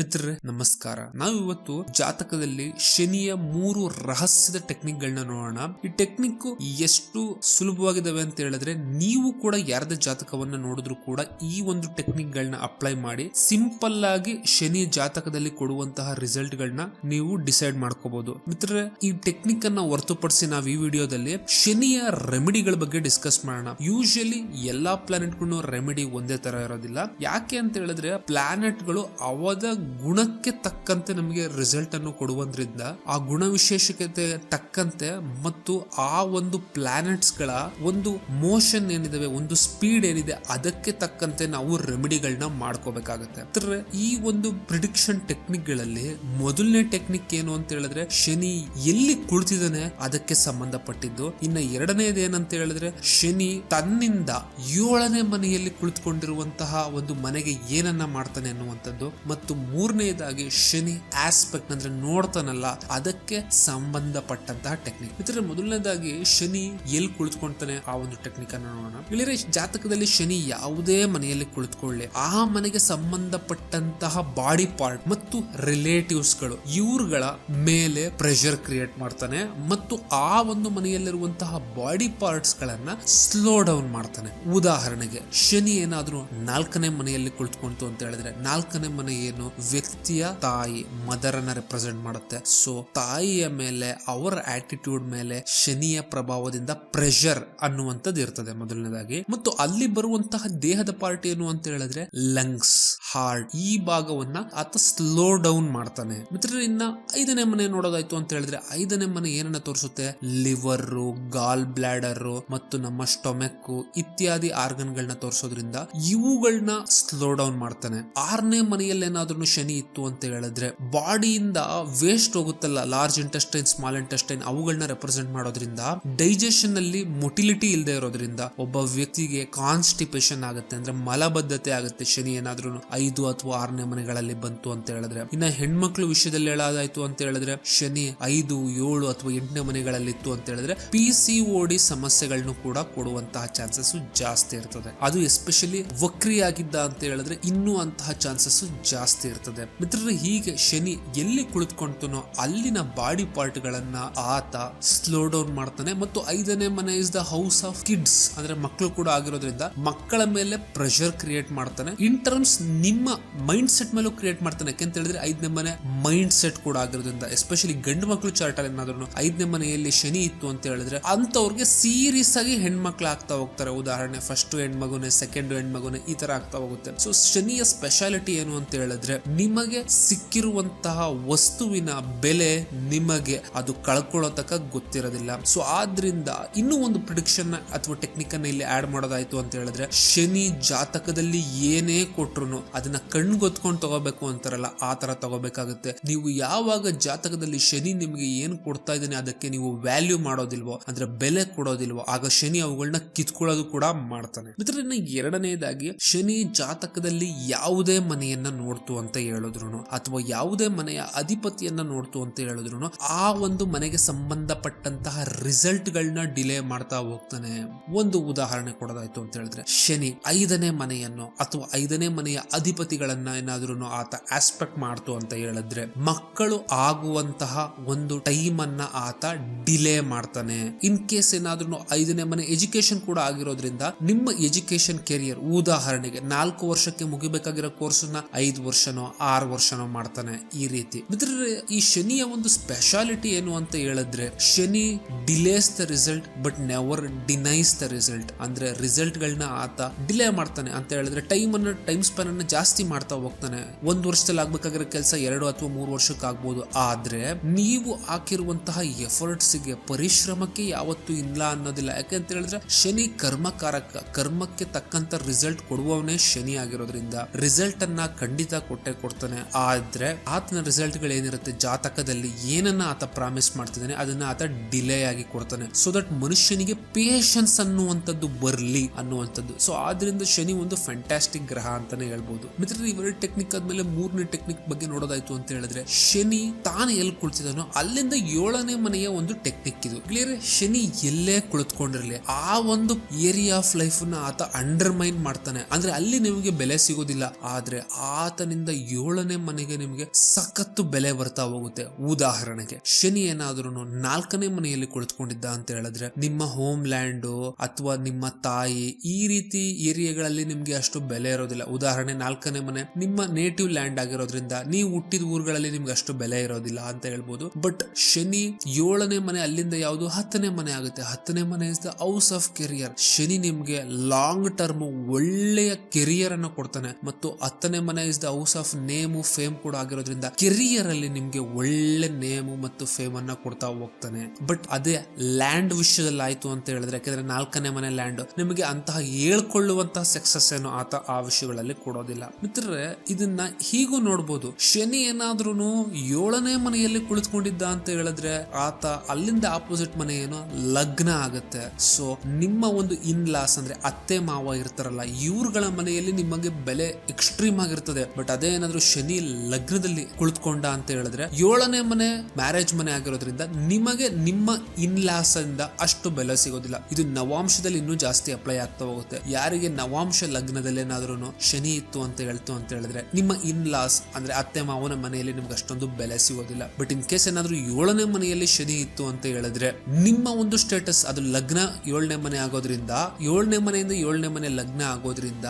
ಮಿತ್ರರೇ, ನಮಸ್ಕಾರ. ನಾವು ಇವತ್ತು ಜಾತಕದಲ್ಲಿ ಶನಿಯ ಮೂರು ರಹಸ್ಯದ ಟೆಕ್ನಿಕ್ ಗಳನ್ನ ನೋಡೋಣ. ಈ ಟೆಕ್ನಿಕ್ ಎಷ್ಟು ಸುಲಭವಾಗಿದ್ದಾವೆ ಅಂತ ಹೇಳಿದ್ರೆ, ನೀವು ಕೂಡ ಯಾರದ ಜಾತಕವನ್ನ ನೋಡಿದ್ರು ಕೂಡ ಈ ಒಂದು ಟೆಕ್ನಿಕ್ ಗಳನ್ನ ಅಪ್ಲೈ ಮಾಡಿ ಸಿಂಪಲ್ ಆಗಿ ಶನಿ ಜಾತಕದಲ್ಲಿ ಕೊಡುವಂತಹ ರಿಸಲ್ಟ್ ಗಳನ್ನ ನೀವು ಡಿಸೈಡ್ ಮಾಡ್ಕೋಬಹುದು ಮಿತ್ರರೇ, ಈ ಟೆಕ್ನಿಕ್ ಅನ್ನ ಹೊರತುಪಡಿಸಿ ನಾವು ಈ ವಿಡಿಯೋದಲ್ಲಿ ಶನಿಯ ರೆಮಿಡಿಗಳ ಬಗ್ಗೆ ಡಿಸ್ಕಸ್ ಮಾಡೋಣ. ಯೂಶಲಿ ಎಲ್ಲಾ ಪ್ಲಾನೆಟ್ ರೆಮಿಡಿ ಒಂದೇ ತರ ಇರೋದಿಲ್ಲ. ಯಾಕೆ ಅಂತ ಹೇಳಿದ್ರೆ ಪ್ಲಾನೆಟ್ಗಳು ಅವದ ಗುಣಕ್ಕೆ ತಕ್ಕಂತೆ ನಮಗೆ ರಿಸಲ್ಟ್ ಅನ್ನು ಕೊಡುವುದರಿಂದ ಆ ಗುಣ ವಿಶೇಷತೆ ತಕ್ಕಂತೆ ಮತ್ತು ಆ ಒಂದು ಪ್ಲಾನೆಟ್ಸ್ಗಳ ಒಂದು ಮೋಷನ್ ಏನಿದಾವೆ, ಒಂದು ಸ್ಪೀಡ್ ಏನಿದೆ, ಅದಕ್ಕೆ ತಕ್ಕಂತೆ ನಾವು ರೆಮಿಡಿಗಳನ್ನ ಮಾಡ್ಕೋಬೇಕಾಗತ್ತೆ. ಈ ಒಂದು ಪ್ರಿಡಿಕ್ಷನ್ ಟೆಕ್ನಿಕ್ಗಳಲ್ಲಿ ಮೊದಲನೇ ಟೆಕ್ನಿಕ್ ಏನು ಅಂತ ಹೇಳಿದ್ರೆ, ಶನಿ ಎಲ್ಲಿ ಕುಳಿತಿದ್ದಾನೆ ಅದಕ್ಕೆ ಸಂಬಂಧಪಟ್ಟಿದ್ದು. ಇನ್ನ ಎರಡನೇದು ಏನಂತ ಹೇಳಿದ್ರೆ, ಶನಿ ತನ್ನಿಂದ ಏಳನೇ ಮನೆಯಲ್ಲಿ ಕುಳಿತುಕೊಂಡಿರುವಂತಹ ಒಂದು ಮನೆಗೆ ಏನನ್ನ ಮಾಡ್ತಾನೆ ಅನ್ನುವಂಥದ್ದು. ಮತ್ತು ಮೂರನೇದಾಗಿ ಶನಿ ಆಸ್ಪೆಕ್ಟ್ ಅಂದ್ರೆ ನೋಡ್ತಾನಲ್ಲ, ಅದಕ್ಕೆ ಸಂಬಂಧಪಟ್ಟಂತಹ ಟೆಕ್ನಿಕ್ ಇದರ ಮೊದಲನೇದಾಗಿ ಶನಿ ಎಲ್ಲಿ ಕುಳಿತುಕೊಳ್ತಾನೆ ಆ ಒಂದು ಟೆಕ್ನಿಕ್ ಅನ್ನು ನೋಡೋಣ. ಇಳಿದ್ರೆ ಜಾತಕದಲ್ಲಿ ಶನಿ ಯಾವುದೇ ಮನೆಯಲ್ಲಿ ಕುಳಿತುಕೊಳ್ಳಿ. ಆ ಮನೆಗೆ ಸಂಬಂಧಪಟ್ಟಂತಹ ಬಾಡಿ ಪಾರ್ಟ್ ಮತ್ತು ರಿಲೇಟಿವ್ಸ್ಗಳು, ಇವ್ರುಗಳ ಮೇಲೆ ಪ್ರೆಷರ್ ಕ್ರಿಯೇಟ್ ಮಾಡ್ತಾನೆ ಮತ್ತು ಆ ಒಂದು ಮನೆಯಲ್ಲಿರುವಂತಹ ಬಾಡಿ ಪಾರ್ಟ್ಸ್ ಗಳನ್ನ ಸ್ಲೋ ಡೌನ್ ಮಾಡ್ತಾನೆ. ಉದಾಹರಣೆಗೆ, ಶನಿ ಏನಾದ್ರೂ ನಾಲ್ಕನೇ ಮನೆಯಲ್ಲಿ ಕುಳಿತುಕೊಂತು ಅಂತ ಹೇಳಿದ್ರೆ ನಾಲ್ಕನೇ ಮನೆ ಏನು? ವ್ಯಕ್ತಿಯ ತಾಯಿ ಮದರ್ ಅನ್ನ ರೆಪ್ರೆಸೆಂಟ್ ಮಾಡುತ್ತೆ. ಸೊ ತಾಯಿಯ ಮೇಲೆ, ಅವರ ಆಟಿಟ್ಯೂಡ್ ಮೇಲೆ, ಶನಿಯ ಪ್ರಭಾವದಿಂದ ಪ್ರೆಷರ್ ಅನ್ನುವಂಥದ್ದು ಇರ್ತದೆ ಮೊದಲನೇದಾಗಿ. ಮತ್ತು ಅಲ್ಲಿ ಬರುವಂತಹ ದೇಹದ ಪಾರ್ಟಿ ಏನು ಅಂತ ಹೇಳಿದ್ರೆ ಲಂಗ್ಸ್ ಹಾರ್ಟ್ ಈ ಭಾಗವನ್ನ ಆತ ಸ್ಲೋ ಡೌನ್ ಮಾಡ್ತಾನೆ. ಮಿತ್ರರೇ, ಇನ್ನ ಐದನೇ ಮನೆ ನೋಡೋದಾಯ್ತು ಅಂತ ಹೇಳಿದ್ರೆ, ಐದನೇ ಮನೆ ಏನನ್ನ ತೋರಿಸುತ್ತೆ? ಲಿವರ್ ಗಾಲ್ ಬ್ಲಾಡರ್ ಮತ್ತು ನಮ್ಮ ಸ್ಟೊಮೆಕ್ ಇತ್ಯಾದಿ ಆರ್ಗನ್ ಗಳನ್ನ ತೋರಿಸೋದ್ರಿಂದ ಇವುಗಳನ್ನ ಸ್ಲೋ ಡೌನ್ ಮಾಡ್ತಾನೆ. ಆರನೇ ಮನೆಯಲ್ಲಿ ಏನಾದ್ರೂ ಶನಿ ಇತ್ತು ಅಂತ ಹೇಳಿದ್ರೆ ಬಾಡಿಯಿಂದ ವೇಸ್ಟ್ ಹೋಗುತ್ತಲ್ಲ ಲಾರ್ಜ್ ಇಂಟೆಸ್ಟೈನ್ ಸ್ಮಾಲ್ ಇಂಟೆಸ್ಟೈನ್ ಅವುಗಳನ್ನ ರೆಪ್ರೆಸೆಂಟ್ ಮಾಡೋದ್ರಿಂದ ಡೈಜೆಷನ್ ಅಲ್ಲಿ ಮೊಟಿಲಿಟಿ ಇಲ್ಲದೆ ಇರೋದ್ರಿಂದ ಒಬ್ಬ ವ್ಯಕ್ತಿಗೆ ಕಾನ್ಸ್ಟಿಪೇಷನ್ ಆಗುತ್ತೆ ಅಂದ್ರೆ ಮಲಬದ್ಧತೆ ಆಗುತ್ತೆ ಶನಿ ಏನಾದ್ರೂ ಐದು ಅಥವಾ ಆರನೇ ಮನೆಗಳಲ್ಲಿ ಬಂತು ಅಂತ ಹೇಳಿದ್ರೆ. ಇನ್ನ ಹೆಣ್ಮಕ್ಳು ವಿಷಯದಲ್ಲಿ ಹೇಳೋದಾಯ್ತು ಅಂತ ಹೇಳಿದ್ರೆ ಶನಿ ಐದು, ಏಳು ಅಥವಾ ಎಂಟನೇ ಮನೆಗಳಲ್ಲಿ ಇತ್ತು ಅಂತ ಹೇಳಿದ್ರೆ ಪಿ ಸಿ ಓಡಿ ಸಮಸ್ಯೆಗಳನ್ನು ಕೂಡ ಕೊಡುವಂತಹ ಚಾನ್ಸಸ್ ಜಾಸ್ತಿ ಇರ್ತದೆ. ಅದು ಎಸ್ಪೆಷಲಿ ವಕ್ರಿಯಾಗಿದ್ದ ಅಂತ ಹೇಳಿದ್ರೆ ಇನ್ನೂ ಅಂತಹ ಚಾನ್ಸಸ್ ಜಾಸ್ತಿ ಇರ್ತದೆ. ಮಿತ್ರರು ಹೀಗೆ ಶನಿ ಎಲ್ಲಿ ಕುಳಿತುಕೊಂತನೋ ಅಲ್ಲಿನ ಬಾಡಿ ಪಾರ್ಟ್ ಗಳನ್ನ ಆತ ಸ್ಲೋ ಡೌನ್ ಮಾಡ್ತಾನೆ. ಮತ್ತು ಐದನೇ ಮನೆ is the house of kids ಅಂದ್ರೆ ಮಕ್ಕಳು ಕೂಡ ಆಗಿರೋದ್ರಿಂದ ಮಕ್ಕಳ ಮೇಲೆ ಪ್ರೆಷರ್ ಕ್ರಿಯೇಟ್ ಮಾಡ್ತಾನೆ. ಇನ್ ಟರ್ಮ್ಸ್ ನಿಮ್ಮ ಮೈಂಡ್ ಸೆಟ್ ಮೇಲೂ ಕ್ರಿಯೇಟ್ ಮಾಡ್ತಾನೆ. ಯಾಕೆಂತ ಹೇಳಿದ್ರೆ ಐದನೇ ಮನೆ ಮೈಂಡ್ ಸೆಟ್ ಕೂಡ ಆಗಿರೋದ್ರಿಂದ ಎಸ್ಪೆಷಲಿ ಗಂಡು ಮಕ್ಕಳು ಚಾರ್ಟ್ ಅಲ್ಲಿ ಏನಾದ್ರು ಐದನೇ ಮನೆಯಲ್ಲಿ ಶನಿ ಇತ್ತು ಅಂತ ಹೇಳಿದ್ರೆ ಅಂತವ್ರಿಗೆ ಸೀರಿಯಸ್ ಆಗಿ ಹೆಣ್ಮಕ್ಳು ಆಗ್ತಾ ಹೋಗ್ತಾರೆ. ಉದಾಹರಣೆ ಫಸ್ಟ್ ಹೆಣ್ಮಗುನೆ ಸೆಕೆಂಡ್ ಹೆಣ್ಮಗುನೆ ಈ ತರ ಆಗ್ತಾ ಹೋಗುತ್ತೆ. ಸೊ ಶನಿಯ ಸ್ಪೆಷಾಲಿಟಿ ಏನು ಅಂತ ಹೇಳಿದ್ರೆ ನಿಮಗೆ ಸಿಕ್ಕಿರುವಂತಹ ವಸ್ತುವಿನ ಬೆಲೆ ನಿಮಗೆ ಅದು ಕಳ್ಕೊಳ್ಳೋ ತಕ ಗೊತ್ತಿರೋದಿಲ್ಲ. ಸೊ ಆದ್ರಿಂದ ಇನ್ನೂ ಒಂದು ಪ್ರಿಡಿಕ್ಷನ್ ಅಥವಾ ಟೆಕ್ನಿಕ್ ಅನ್ನ ಇಲ್ಲಿ ಆಡ್ ಮಾಡೋದಾಯ್ತು ಅಂತ ಹೇಳಿದ್ರೆ, ಶನಿ ಜಾತಕದಲ್ಲಿ ಏನೇ ಕೊಟ್ರು ಅದನ್ನ ಕಣ್ಗೊತ್ಕೊಂಡು ತಗೋಬೇಕು ಅಂತಾರಲ್ಲ, ಆ ತರ ತಗೋಬೇಕಾಗುತ್ತೆ. ನೀವು ಯಾವಾಗ ಜಾತಕದಲ್ಲಿ ಶನಿ ನಿಮಗೆ ಏನ್ ಕೊಡ್ತಾ ಇದ್ದಾನೆ ಅದಕ್ಕೆ ನೀವು ವ್ಯಾಲ್ಯೂ ಮಾಡೋದಿಲ್ವೋ, ಅಂದ್ರೆ ಬೆಲೆ ಕೊಡೋದಿಲ್ವೋ, ಆಗ ಶನಿ ಅವುಗಳನ್ನ ಕಿತ್ಕೊಳ್ಳೋದು ಕೂಡ ಮಾಡ್ತಾನೆ. ಮಿತ್ರ ಎರಡನೇದಾಗಿ, ಶನಿ ಜಾತಕದಲ್ಲಿ ಯಾವುದೇ ಮನೆಯನ್ನ ನೋಡ್ತು ಅಂತ ಹೇಳಿದ್ರು ಅಥವಾ ಯಾವುದೇ ಮನೆಯ ಅಧಿಪತಿಯನ್ನ ನೋಡ್ತು ಅಂತ ಹೇಳಿದ್ರು ಆ ಒಂದು ಮನೆಗೆ ಸಂಬಂಧಪಟ್ಟಂತಹ ರಿಸಲ್ಟ್ ಗಳನ್ನ ಡಿಲೇ ಮಾಡ್ತಾ ಹೋಗ್ತಾನೆ. ಒಂದು ಉದಾಹರಣೆ ಕೊಡೋದಾಯ್ತು ಅಂತ ಹೇಳಿದ್ರೆ, ಶನಿ ಐದನೇ ಮನೆಯನ್ನು ಅಥವಾ ಐದನೇ ಮನೆಯ ಅಧಿಪತಿಗಳನ್ನ ಏನಾದ್ರೂ ಆತ ಆಸ್ಪೆಕ್ಟ್ ಮಾಡ್ತು ಅಂತ ಹೇಳಿದ್ರೆ, ಮಕ್ಕಳು ಆಗುವಂತಹ ಒಂದು ಟೈಮ್ ಅನ್ನ ಆತ ಡಿಲೇ ಮಾಡ್ತಾನೆ. ಇನ್ ಕೇಸ್ ಏನಾದ್ರೂ ಐದನೇ ಮನೆ ಎಜುಕೇಶನ್ ಕೂಡ ಆಗಿರೋದ್ರಿಂದ, ನಿಮ್ಮ ಎಜುಕೇಶನ್ ಕೆರಿಯರ್, ಉದಾಹರಣೆಗೆ ನಾಲ್ಕು ವರ್ಷಕ್ಕೆ ಮುಗಿಬೇಕಾಗಿರೋ ಕೋರ್ಸ್ ಐದು ವರ್ಷನೋ ಆರು ವರ್ಷನೂ ಮಾಡ್ತಾನೆ ಈ ರೀತಿ. ಮಿತ್ರರೇ, ಈ ಶನಿಯ ಒಂದು ಸ್ಪೆಷಾಲಿಟಿ ಏನು ಅಂತ ಹೇಳಿದ್ರೆ, Shani delays the result but never denies the result ಅಂದ್ರೆ ರಿಸಲ್ಟ್ ಗಳನ್ನ ಆತ ಡಿಲೇ ಮಾಡ್ತಾನೆ ಅಂತ ಹೇಳಿದ್ರೆ ಟೈಮ್ ಅನ್ನ ಟೈಮ್ ಸ್ಪೆನ್ ಅನ್ನ ಜಾಸ್ತಿ ಮಾಡ್ತಾ ಹೋಗ್ತಾನೆ. ಒಂದು ವರ್ಷದಲ್ಲಿ ಆಗ್ಬೇಕಾಗಿರೋ ಕೆಲಸ ಎರಡು ಅಥವಾ ಮೂರು ವರ್ಷಕ್ಕೆ ಆಗ್ಬೋದು ಆದ್ರೆ ನೀವು ಹಾಕಿರುವಂತಹ ಎಫರ್ಟ್ಸ್ಗೆ ಪರಿಶ್ರಮಕ್ಕೆ ಯಾವತ್ತೂ ಇಲ್ಲ ಅನ್ನೋದಿಲ್ಲ. ಯಾಕೆಂತ ಹೇಳಿದ್ರೆ, ಶನಿ ಕರ್ಮಕಾರಕ, ಕರ್ಮಕ್ಕೆ ತಕ್ಕಂತ ರಿಸಲ್ಟ್ ಕೊಡುವವನೇ ಶನಿ ಆಗಿರೋದ್ರಿಂದ ರಿಸಲ್ಟ್ ಅನ್ನ ಖಂಡಿತ ಕೊಟ್ಟೆ ಕೊಡ್ತಾನೆ. ಆದ್ರೆ ಆತನ ರಿಸಲ್ಟ್ಗಳು ಏನಿರುತ್ತೆ? ಜಾತಕದಲ್ಲಿ ಏನನ್ನ ಆತ ಪ್ರಾಮಿಸ್ ಮಾಡ್ತಿದ್ದಾನೆ, ಅದನ್ನ ಆತ ಡಿಲೇ ಆಗಿ ಕೊಡ್ತಾನೆ. ಸೊ ದಟ್ ಮನುಷ್ಯನಿಗೆ ಪೇಷನ್ಸ್ ಅನ್ನುವಂಥದ್ದು ಬರ್ಲಿ ಅನ್ನುವಂಥದ್ದು. ಸೊ ಆದ್ರಿಂದ ಶನಿ ಒಂದು ಫ್ಯಾಂಟಾಸ್ಟಿಕ್ ಗ್ರಹ ಅಂತಾನೆ ಹೇಳ್ಬೋದು. ಮಿತ್ರರು ಇವೆರಡು ಟೆಕ್ನಿಕ್ ಆದ್ಮೇಲೆ ಮೂರನೇ ಟೆಕ್ನಿಕ್ ಬಗ್ಗೆ ನೋಡೋದಾಯ್ತು ಅಂತ ಹೇಳಿದ್ರೆ, ಶನಿ ತಾನು ಎಲ್ಲಿ ಕುಳಿತಿದಾನೋ ಅಲ್ಲಿಂದ ಏಳನೇ ಮನೆಯ ಒಂದು ಟೆಕ್ನಿಕ್ ಇದು. ಕ್ಲಿಯರ್ ಶನಿ ಎಲ್ಲೇ ಕುಳಿತುಕೊಂಡಿರ್ಲಿ, ಆ ಒಂದು ಏರಿಯಾ ಆಫ್ ಲೈಫ್ನ ಆತ ಅಂಡರ್ಮೈನ್ ಮಾಡ್ತಾನೆ. ಅಂದ್ರೆ ಅಲ್ಲಿ ನಿಮಗೆ ಬೆಲೆ ಸಿಗೋದಿಲ್ಲ. ಆದ್ರೆ ಆತನಿಂದ ಏಳನೇ ಮನೆಗೆ ನಿಮಗೆ ಸಖತ್ತು ಬೆಲೆ ಬರ್ತಾ ಹೋಗುತ್ತೆ. ಉದಾಹರಣೆಗೆ, ಶನಿ ಏನಾದ್ರೂ ನಾಲ್ಕನೇ ಮನೆಯಲ್ಲಿ ಕುಳಿತುಕೊಂಡಿದ್ದ ಅಂತ ಹೇಳಿದ್ರೆ, ನಿಮ್ಮ ಹೋಮ್ ಲ್ಯಾಂಡ್ ಅಥವಾ ನಿಮ್ಮ ತಾಯಿ ಈ ರೀತಿ ಏರಿಯಾಗಳಲ್ಲಿ ನಿಮ್ಗೆ ಅಷ್ಟು ಬೆಲೆ ಇರೋದಿಲ್ಲ. ಉದಾಹರಣೆ, ನಾಲ್ಕನೇ ಮನೆ ನಿಮ್ಮ ನೇಟಿವ್ ಲ್ಯಾಂಡ್ ಆಗಿರೋದ್ರಿಂದ ನೀವು ಹುಟ್ಟಿದ ಊರುಗಳಲ್ಲಿ ನಿಮ್ಗೆ ಅಷ್ಟು ಬೆಲೆ ಇರೋದಿಲ್ಲ ಅಂತ ಹೇಳ್ಬೋದು. ಬಟ್ ಶನಿ ಏಳನೇ ಮನೆ ಅಲ್ಲಿಂದ ಯಾವುದು ಹತ್ತನೇ ಮನೆ ಆಗುತ್ತೆ. ಹತ್ತನೇ ಮನೆ is the house of career Shani ನಿಮ್ಗೆ ಲಾಂಗ್ ಟರ್ಮ್ ಒಳ್ಳೆಯ ಕೆರಿಯರ್ ಅನ್ನು ಕೊಡ್ತಾನೆ. ಮತ್ತು ಹತ್ತನೇ ಮನೆ is the house of name fame ಕೂಡ ಆಗಿರೋದ್ರಿಂದ ಕೆರಿಯರ್ ಅಲ್ಲಿ ನಿಮ್ಗೆ ಒಳ್ಳೆ ನೇಮು ಮತ್ತು ಫೇಮ್ ಅನ್ನ ಕೊಡ್ತಾ ಹೋಗ್ತಾನೆ. ಬಟ್ ಅದೇ ಲ್ಯಾಂಡ್ ವಿಷಯದಲ್ಲಿ ಆಯ್ತು ಅಂತ ಹೇಳಿದ್ರೆ, ಯಾಕಂದ್ರೆ ನಾಲ್ಕನೇ ಮನೆ ಲ್ಯಾಂಡ್ ನಿಮಗೆ ಅಂತಹ ಹೇಳ್ಕೊಳ್ಳುವಂತಹ ಸಕ್ಸಸ್ ಏನು ಆತ ಆ ವಿಷಯಗಳಲ್ಲಿ ಕೊಡೋದಿಲ್ಲ. ಮಿತ್ರರೇ, ಇದನ್ನ ಹೀಗೂ ನೋಡ್ಬೋದು. ಶನಿ ಏನಾದ್ರೂ ಏಳನೇ ಮನೆಯಲ್ಲಿ ಕುಳಿತುಕೊಂಡಿದ್ದ ಅಂತ ಹೇಳಿದ್ರೆ ಆತ ಅಲ್ಲಿಂದ ಆಪೋಸಿಟ್ ಮನೆ ಏನು ಲಗ್ನ ಆಗುತ್ತೆ. ಸೊ ನಿಮ್ಮ ಒಂದು ಇನ್ ಲಾಸ್ ಅಂದ್ರೆ ಅತ್ತೆ, ಮಾವ ಇರ್ತಾರಲ್ಲ, ಇವ್ರುಗಳ ಮನೆಯಲ್ಲಿ ನಿಮಗೆ ಬೆಲೆ ಎಕ್ಸ್ಟ್ರೀಮ್ ಆಗಿರ್ತದೆ. ಬಟ್ ಅದೇ ಏನಾದ್ರೂ ಶನಿ ಲಗ್ನದಲ್ಲಿ ಕುಳಿತುಕೊಂಡ ಅಂತ ಹೇಳಿದ್ರೆ ಏಳನೇ ಮನೆ ಮ್ಯಾರೇಜ್ ಮನೆ ಆಗಿರೋದ್ರಿಂದ ನಿಮಗೆ ನಿಮ್ಮ ಇನ್ಲಾಸದಿಂದ ಅಷ್ಟು ಬೆಲೆ ಸಿಗೋದಿಲ್ಲ. ಇದು ನವಾಂಶದಲ್ಲಿ ಇನ್ನೂ ಜಾಸ್ತಿ ಅಪ್ಲೈ ಆಗ್ತಾ ಹೋಗುತ್ತೆ. ಯಾರಿಗೆ ನವಾಂಶ ಲಗ್ನದಲ್ಲಿ ಏನಾದ್ರೂ ಶನಿ ಇತ್ತು ಅಂತ ಹೇಳ್ತು ಅಂತ ಹೇಳಿದ್ರೆ ನಿಮ್ಮ ಇನ್ ಲಾಸ್ ಅಂದ್ರೆ ಅತ್ತೆ ಮಾವನ ಮನೆಯಲ್ಲಿ ನಿಮ್ಗೆ ಅಷ್ಟೊಂದು ಬೆಲೆ ಸಿಗೋದಿಲ್ಲ. ಬಟ್ ಇನ್ ಕೇಸ್ ಏನಾದ್ರೂ ಏಳನೇ ಮನೆಯಲ್ಲಿ ಶನಿ ಇತ್ತು ಅಂತ ಹೇಳಿದ್ರೆ ನಿಮ್ಮ ಒಂದು ಸ್ಟೇಟಸ್ ಅದು ಲಗ್ನ ಏಳನೇ ಮನೆ ಆಗೋದ್ರಿಂದ, ಏಳನೇ ಮನೆಯಿಂದ ಏಳನೇ ಮನೆ ಲಗ್ನ ಆಗೋದ್ರಿಂದ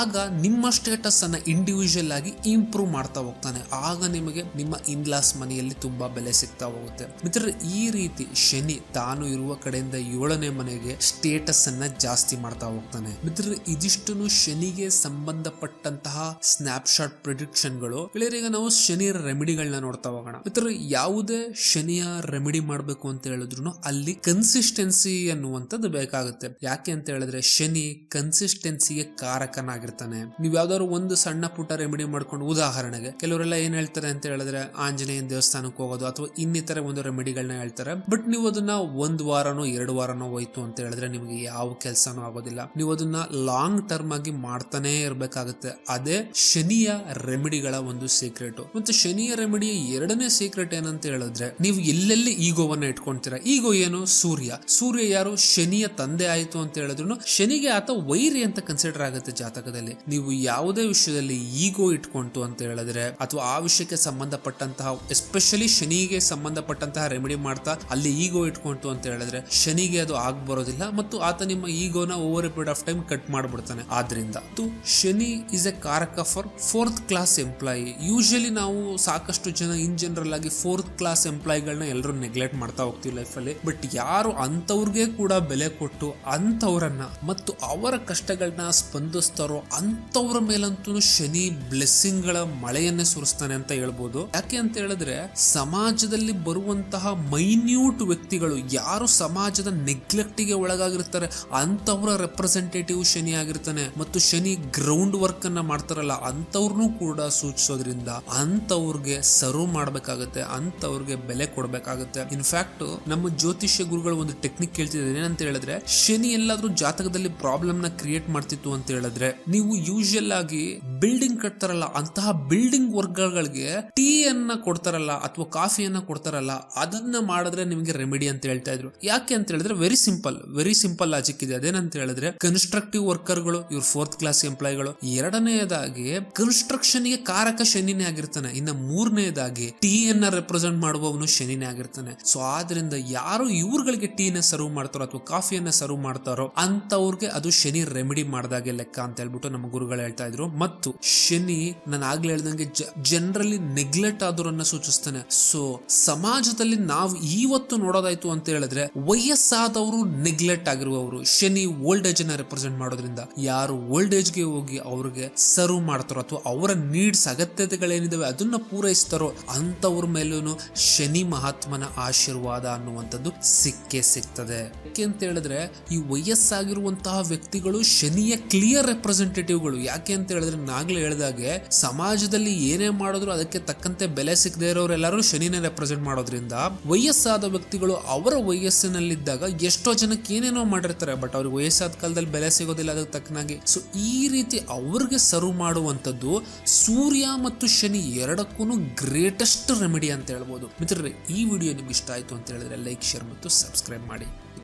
ಆಗ ನಿಮ್ಮ ಸ್ಟೇಟಸ್ ಅನ್ನ ಇಂಡಿವಿಜುವಲ್ ಆಗಿ ಇಂಪ್ರೂವ್ ಮಾಡ್ತಾ ಹೋಗ್ತಾನೆ. ಆಗ ನಿಮಗೆ ನಿಮ್ಮ ಇನ್ಲಾಸ್ ಮನೆಯಲ್ಲಿ ತುಂಬಾ ಬೆಲೆ ಸಿಗ್ತಾ ಹೋಗುತ್ತೆ. ಮಿತ್ರ ಈ ರೀತಿ ಶನಿ ತಾನು ಇರುವ ಕಡೆಯಿಂದ ಏಳನೇ ಮನೆಗೆ ಸ್ಟೇಟಸ್ ಅನ್ನ ಜಾಸ್ತಿ ಮಾಡ್ತಾ ಹೋಗ್ತಾನೆ. ಮಿತ್ರ ಇದಿಷ್ಟನ್ನು ಶನಿಗೆ ಸಂಬಂಧಪಟ್ಟಂತಹ ಸ್ನಾಪ್ ಶಾಟ್ ಪ್ರಿಡಿಕ್ಷನ್ಗಳು ಈಗ ನಾವು ಶನಿಯ ರೆಮಿಡಿಗಳನ್ನ ನೋಡ್ತಾ ಹೋಗೋಣ. ಮಿತ್ರ ಯಾವುದೇ ಶನಿಯ ರೆಮಿಡಿ ಮಾಡಬೇಕು ಅಂತ ಹೇಳಿದ್ರು ಅಲ್ಲಿ ಕನ್ಸಿಸ್ಟೆನ್ಸಿ ಅನ್ನುವಂಥದ್ದು ಬೇಕಾಗುತ್ತೆ. ಯಾಕೆ ಅಂತ ಹೇಳಿದ್ರೆ, ಶನಿ ಕನ್ಸಿಸ್ಟೆನ್ಸಿಗೆ ಕಾರಕನಾಗಿರ್ತಾನೆ. ನೀವು ಯಾವ್ದಾದ್ರು ಒಂದು ಸಣ್ಣ ಪುಟ್ಟ ರೆಮಿಡಿ ಮಾಡ್ಕೊಂಡು ಉದಾಹರಣೆಗೆ, ಕೆಲವರೆಲ್ಲ ಏನ್ ಹೇಳ್ತಾರೆ ಅಂತ ಹೇಳಿದ್ರೆ, ಆಂಜನೇಯನ ದೇವಸ್ಥಾನಕ್ಕೆ ಹೋಗೋದು ಅಥವಾ ಇನ್ನಿತರ ಒಂದು ರೆಮಿಡಿಗಳನ್ನ ಹೇಳ್ತಾರೆ. ಬಟ್ ನೀವು ಅದನ್ನ ಒಂದ್ ವಾರನೋ, ಎರಡು ವಾರನೋ ಹೋಯ್ತು ಅಂತ ಹೇಳಿದ್ರೆ ನಿಮಗೆ ಯಾವ ಕೆಲಸನೂ ಆಗೋದಿಲ್ಲ. ನೀವು ಅದನ್ನ ಲಾಂಗ್ ಟರ್ಮ್ ಆಗಿ ಮಾಡ್ತಾನೆ ಇರಬೇಕಾಗುತ್ತೆ. ಅದೇ ಶನಿಯ ರೆಮಿಡಿಗಳ ಒಂದು ಸೀಕ್ರೆಟ್ ಮತ್ತೆ ಶನಿಯ ರೆಮಿಡಿಯ ಎರಡನೇ ಸೀಕ್ರೆಟ್ ಏನಂತ ಹೇಳಿದ್ರೆ, ನೀವು ಎಲ್ಲೆಲ್ಲಿ ಈಗೋವನ್ನ ಇಟ್ಕೊಂತೀರಾ? ಈಗೋ ಏನು? ಸೂರ್ಯ. ಸೂರ್ಯ ಯಾರು? ಶನಿಯ ತಂದೆ ಆಯ್ತು ಅಂತ ಹೇಳಿದ್ರು ಶನಿಗೆ ಆತ ವೈರಿ ಅಂತ ಕನ್ಸಿಡರ್ ಆಗುತ್ತೆ ಜಾತಕದಲ್ಲಿ. ನೀವು ಯಾವುದೇ ವಿಷಯದಲ್ಲಿ ಈಗೋ ಇಟ್ಕೊಂತು ಅಂತ ಹೇಳಿದ್ರೆ, ಅಥವಾ ಆ ವಿಷಯಕ್ಕೆ ಸಂಬಂಧಪಟ್ಟಂತಹ ಎಸ್ಪೆಷಲಿ ಶನಿಗೆ ಸಂಬಂಧಪಟ್ಟಂತಹ ರೆಮಿಡಿ ಮಾಡ್ತಾ ಅಲ್ಲಿ ಈಗೋ ಇಟ್ಕೊಂತು ಅಂತ ಹೇಳಿದ್ರೆ, ಶನಿಗೆ ಅದು ಆಗ್ ಬರೋದಿಲ್ಲ ಮತ್ತು ಆತ ನಿಮ್ಮ ಈಗೋನ over a period of time cut ಮಾಡ್ಬಿಡ್ತಾನೆ. ಆದ್ರಿಂದ ಶನಿ ಇಸ್ ಎ ಕಾರಕ for fourth class employee usually ನಾವು ಸಾಕಷ್ಟು ಜನ ಇನ್ ಜನರಲ್ ಆಗಿ ಫೋರ್ತ್ ಕ್ಲಾಸ್ ಎಂಪ್ಲಾಯಿಗಳನ್ನ ಎಲ್ಲರೂ ನೆಗ್ಲೆಕ್ಟ್ ಮಾಡ್ತಾ ಹೋಗ್ತೀವಿ ಲೈಫಲ್ಲಿ ಬಟ್ ಯಾರು ಅಂತವ್ರಿಗೆ ಕೂಡ ಬೆಲೆ ಕೊಟ್ಟು ಅಂತವ್ರನ್ನ ಮತ್ತು ಅವರ ಕಷ್ಟಗಳನ್ನ ಸ್ಪಂದಿಸ್ತಾರೋ ಅಂತವ್ರ ಮೇಲಂತೂ ಶನಿ ಬ್ಲೆಸ್ಸಿಂಗ್ ಗಳ ಮಳೆಯನ್ನೇ ಸುರಿಸ್ತಾನೆ ಅಂತ ಹೇಳ್ಬೋದು. ಯಾಕೆ ಅಂತ ಹೇಳಿದ್ರೆ, ಸಮಾಜದಲ್ಲಿ ಬರುವಂತಹ ಮೈನ್ಯೂಟ್ ವ್ಯಕ್ತಿಗಳು ಯಾರು ಸಮಾಜದ ನೆಗ್ಲೆಕ್ಟ್ಗೆ ಒಳಗಾಗಿರ್ತಾರೆ ಅಂತವ್ರ ರೆಪ್ರೆಸೆಂಟೇಟಿವ್ ಶನಿ ಆಗಿರ್ತಾನೆ. ಮತ್ತು ಶನಿ ಗ್ರೌಂಡ್ ವರ್ಕ್ ಅನ್ನ ಮಾಡ್ತಾರಲ್ಲ ಅಂತವ್ರನ್ನೂ ಕೂಡ ಸೂಚಿಸೋದ್ರಿಂದ ಅಂತವ್ರಿಗೆ ಸರ್ವ್ ಮಾಡ್ಬೇಕಾಗತ್ತೆ ಅಂತವ್ರಿಗೆ ಬೆಲೆ ಕೊಡ್ಬೇಕಾಗತ್ತೆ. ಇನ್ಫ್ಯಾಕ್ಟ್ ನಮ್ಮ ಜ್ಯೋತಿಷ್ಯ ಗುರುಗಳು ಒಂದು ಟೆಕ್ನಿಕ್ ಕೇಳ್ತಿದ್ದಾರೆ ಏನಂತ ಹೇಳಿದ್ರೆ, ಶನಿ ಎಲ್ಲಾದ್ರೂ ಜಾತಕದಲ್ಲಿ ಪ್ರಾಬ್ಲಮ್ನ ಕ್ರಿಯೇಟ್ ಮಾಡ್ತಿತ್ತು ಅಂತ ಹೇಳಿದ್ರೆ, ನೀವು ಯೂಶಲ್ ಆಗಿ ಬಿಲ್ಡಿಂಗ್ ಕಟ್ತಾರಲ್ಲ, ಅಂತಹ ಬಿಲ್ಡಿಂಗ್ ವರ್ಗಗಳಿಗೆ ಟೀ ಅನ್ನ ಕೊಡ್ತಾರಲ್ಲ ಅಥವಾ ಕಾಫಿಯನ್ನ ಕೊಡ್ತಾರಲ್ಲ, ಅದನ್ನ ಮಾಡಿದ್ರೆ ನಿಮಗೆ ರೆಮಿಡಿ ಅಂತ ಹೇಳ್ತಾ ಇದ್ರು. ಯಾಕೆ ಅಂತ ಹೇಳಿದ್ರೆ very simple very simple logic ಇದೆ. ಅದೇನಂತ ಹೇಳಿದ್ರೆ ಕನ್ಸ್ಟ್ರಕ್ಟಿವ್ ವರ್ಕರ್ಗಳು ಇವ್ರು ಫೋರ್ತ್ ಕ್ಲಾಸ್ ಎಂಪ್ಲಾಯ್ಗಳು ಎರಡನೆಯದಾಗಿ ಕನ್ಸ್ಟ್ರಕ್ಷನ್ಗೆ ಕಾರಕ ಶನಿನೇ ಆಗಿರ್ತಾನೆ. ಇನ್ನ ಮೂರನೇದಾಗಿ ಟೀ ಅನ್ನ ರೆಪ್ರೆಸೆಂಟ್ ಮಾಡುವವನು ಶನಿನೇ ಆಗಿರ್ತಾನೆ. ಸೊ ಆದ್ರಿಂದ ಯಾರು ಇವ್ರುಗಳಿಗೆ ಟೀನ ಸರ್ವ್ ಮಾಡ್ತಾರೋ ಅಥವಾ ಕಾಫಿಯನ್ನ ಸರ್ವ್ ಮಾಡ್ತಾರೋ ಅಂತವ್ರಿಗೆ ಅದು ಶನಿ ರೆಮಿಡಿ ಮಾಡ್ದಾಗೆ ಲೆಕ್ಕ ಅಂತ ಹೇಳ್ಬಿಟ್ಟು ನಮ್ಮ ಗುರುಗಳು ಹೇಳ್ತಾ ಇದ್ರು. ಮತ್ತು ಶನಿ ನಾನು ಆಗ್ಲೇ ಹೇಳ್ದಂಗೆ ಜನರಲಿ ನೆಗ್ಲೆಕ್ಟ್ ಆದವರನ್ನ ಸೂಚಿಸ್ತಾನೆ. ಸೊ ಸಮಾಜದಲ್ಲಿ ನಾವು ಇವತ್ತು ನೋಡೋದಾಯ್ತು ಅಂತ ಹೇಳಿದ್ರೆ ವಯಸ್ಸಾದವರು ನೆಗ್ಲೆಕ್ಟ್ ಆಗಿರುವವರು, ಶನಿ ಓಲ್ಡ್ ಏಜ್ ಅನ್ನ ರೆಪ್ರೆಸೆಂಟ್ ಮಾಡೋದ್ರಿಂದ. ಯಾರು ಓಲ್ಡ್ ಏಜ್ಗೆ ಹೋಗಿ ಅವ್ರಿಗೆ ಸರ್ವ್ ಮಾಡ್ತಾರೋ ಅಥವಾ ಅವರ ನೀಡ್ಸ್ ಅಗತ್ಯತೆಗಳೇನಿದಾವೆ ಅದನ್ನ ಪೂರೈಸ್ತಾರೋ ಅಂತವ್ರ ಮೇಲೂ ಶನಿ ಮಹಾತ್ಮನ ಆಶೀರ್ವಾದ ಅನ್ನುವಂಥದ್ದು ಸಿಕ್ಕೇ ಸಿಗ್ತದೆ. ಯಾಕೆ ಅಂತ ಹೇಳಿದ್ರೆ ಈ ವಯಸ್ಸಾಗಿರುವಂತಹ ವ್ಯಕ್ತಿಗಳು ಶನಿಯ ಕ್ಲಿಯರ್ ರೆಪ್ರೆಸೆಂಟೇಟಿವ್ಗಳು ಯಾಕೆ ಅಂತ ಹೇಳಿದ್ರೆ ನಾಗ್ಲೇ ಹೇಳಿದಾಗೆ ಸಮಾಜದಲ್ಲಿ ಏನೇ ಮಾಡಿದ್ರು ಅದಕ್ಕೆ ತಕ್ಕಂತೆ ಬೆಲೆ ಸಿಗದೆ ಇರೋರೆಲ್ಲರೂ ಶನಿನೇ ರೆಪ್ರೆಸೆಂಟ್ ಮಾಡೋದ್ರಿಂದ ವಯಸ್ಸಾದ ವ್ಯಕ್ತಿಗಳು ಅವರ ವಯಸ್ಸಿನಲ್ಲಿದ್ದಾಗ ಎಷ್ಟೋ ಜನಕ್ಕೆ ಏನೇನೋ ಮಾಡಿರ್ತಾರೆ ಬಟ್ ಅವ್ರಿಗೆ ವಯಸ್ಸಾದ ಕಾಲದಲ್ಲಿ ಬೆಲೆ ಸಿಗೋದಿಲ್ಲ, ಅದಕ್ಕೆ ತಕ್ಕನಾಗಿ. ಸೊ ಈ ರೀತಿ ಅವ್ರಿಗೆ ಸರ್ವ್ ಮಾಡುವಂಥದ್ದು ಸೂರ್ಯ ಮತ್ತು ಶನಿ ಎರಡಕ್ಕೂ ಗ್ರೇಟೆಸ್ಟ್ ರೆಮಿಡಿ ಅಂತ ಹೇಳ್ಬೋದು. ಮಿತ್ರರೇ, ಈ ವಿಡಿಯೋ ನಿಮ್ಗೆ ಇಷ್ಟ ಆಯಿತು ಅಂತ ಹೇಳಿದ್ರೆ ಲೈಕ್ ಶೇರ್ ಮತ್ತು ಸಬ್ಸ್ಕ್ರೈಬ್ ಮಾಡಿ.